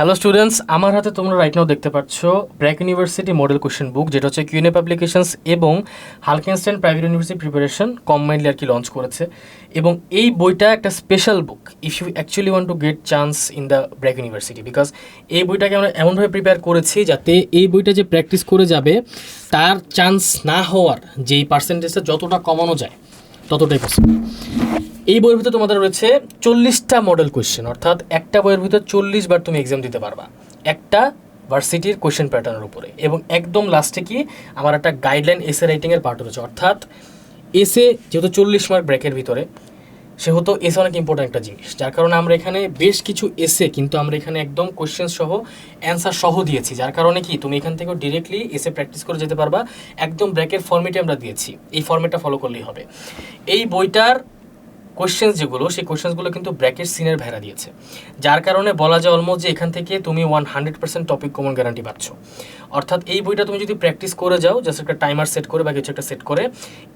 Hello students আমার হাতে তোমরা রাইট নাও দেখতে পাচ্ছ BRAC university model question book যেটা হচ্ছে কিউনে পাবলিকেশনস এবং হালকেনস্টাইন প্রাইভেট ইউনিভার্সিটি প্রিপারেশন কম্বাইন্ডলি আর কি লঞ্চ করেছে। এবং এই বইটা একটা special book if you actually want to get chance in the BRAC university because এই বইটাকে আমরা এমনভাবে প্রিপেয়ার করেছি যাতে এই বইটা যে প্র্যাকটিস করে যাবে, তার চান্স না হওয়ার যেই পার্সেন্টেজটা যতটা কমানো যায়, ততটাই পসিবল এই বইয়ের ভিতরে তোমাদের রয়েছে চল্লিশটা মডেল কোয়েশ্চেন অর্থাৎ একটা বইয়ের ভিতর চল্লিশ বার তুমি এক্সাম দিতে পারবা। একটা ভার্সিটির কোয়েশ্চেন প্যাটার্নের উপরে এবং একদম লাস্টে কি আমার একটা গাইডলাইন এসে রাইটিংয়ের পার্ট রয়েছে। অর্থাৎ এসে যেহেতু চল্লিশ মার্ক ব্রেকের ভিতরে, সেহেতু এসে অনেক ইম্পর্ট্যান্ট একটা জিনিস। যার কারণে আমরা এখানে বেশ কিছু এসে কিন্তু আমরা এখানে একদম কোয়েশ্চেন সহ অ্যান্সার সহ দিয়েছি। যার কারণে কি তুমি এখান থেকে ডিরেক্টলি এসে প্র্যাকটিস করে যেতে পারবা। একদম ব্র্যাকের ফর্মেটে আমরা দিয়েছি। এই ফর্মেটটা ফলো করলেই হবে। এই বইটার কোয়েশ্চেন্স যেগুলো, সেই কোয়েশ্চেন্সগুলো কিন্তু ব্র্যাকেট সিনের ভেড়া দিয়েছে। যার কারণে বলা যায় অলমোস্ট যে এখান থেকে তুমি one hundred percent topic common guarantee পাচ্ছ। অর্থাৎ এই বইটা তুমি যদি প্র্যাকটিস করে যাও জাস্ট একটা টাইমার সেট করে বা কিছু একটা সেট করে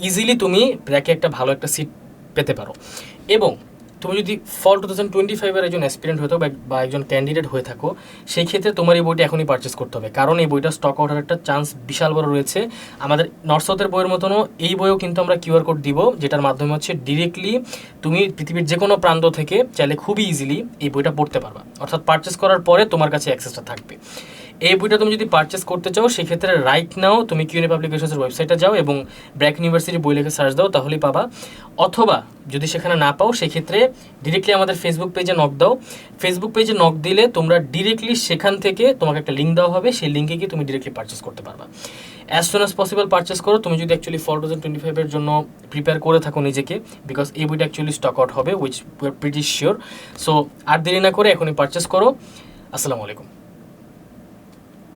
ইজিলি তুমি ব্র্যাকে একটা ভালো একটা সিট পেতে পারো। এবং তুমি যদি ফল টু থাউজেন্ড টোয়েন্টি ফাইভের একজন অ্যাসপিরেন্ট হয়ে থাকো বা- একজন ক্যান্ডিডেট হয়ে থাকো, সেই ক্ষেত্রে তোমার এই বইটা এখনই পারচেস করতে হবে। কারণ এই বইটা স্টক আউটের একটা চান্স বিশাল বড় রয়েছে। আমাদের নর্থ সাউথের বইয়ের মতনও এই বইও কিন্তু আমরা কিউআর কোড দিব, যেটার মাধ্যমে হচ্ছে ডিরেক্টলি তুমি পৃথিবীর যে কোনো প্রান্ত থেকে চাইলে খুবই ইজিলি এই বইটা পড়তে পারবা। অর্থাৎ পারচেস করার পরে তোমার কাছে অ্যাক্সেসটা থাকবে। এই বইটা তুমি যদি পারচেস করতে চাও, সেক্ষেত্রে রাইট নাও তুমি কিউনি পাবলিকেশনসের ওয়েবসাইটে যাও এবং ব্র্যাক ইউনিভার্সিটি বই লিখে সার্চ দাও, তাহলেই পাবা। অথবা যদি সেখানে না পাও, সেক্ষেত্রে ডিরেক্টলি আমাদের ফেসবুক পেজে নক দাও। ফেসবুক পেজে নক দিলে তোমরা ডিরেক্টলি সেখান থেকে তোমাকে একটা লিঙ্ক দেওয়া হবে। সেই লিঙ্কে গিয়ে তুমি ডিরেক্টলি পারচেস করতে পারবা। As soon as possible purchase করো। তুমি যদি অ্যাকচুয়ালি ফোর থাউজেন্ড টোয়েন্টি ফাইভের জন্য প্রিপেয়ার করে থাকো নিজেকে বিকজ এই বইটা অ্যাকচুয়ালি স্টক আউট হবে which we are pretty sure so আর দেরি না করে এখনই পারচেস করো। আসসালামু আলাইকুম।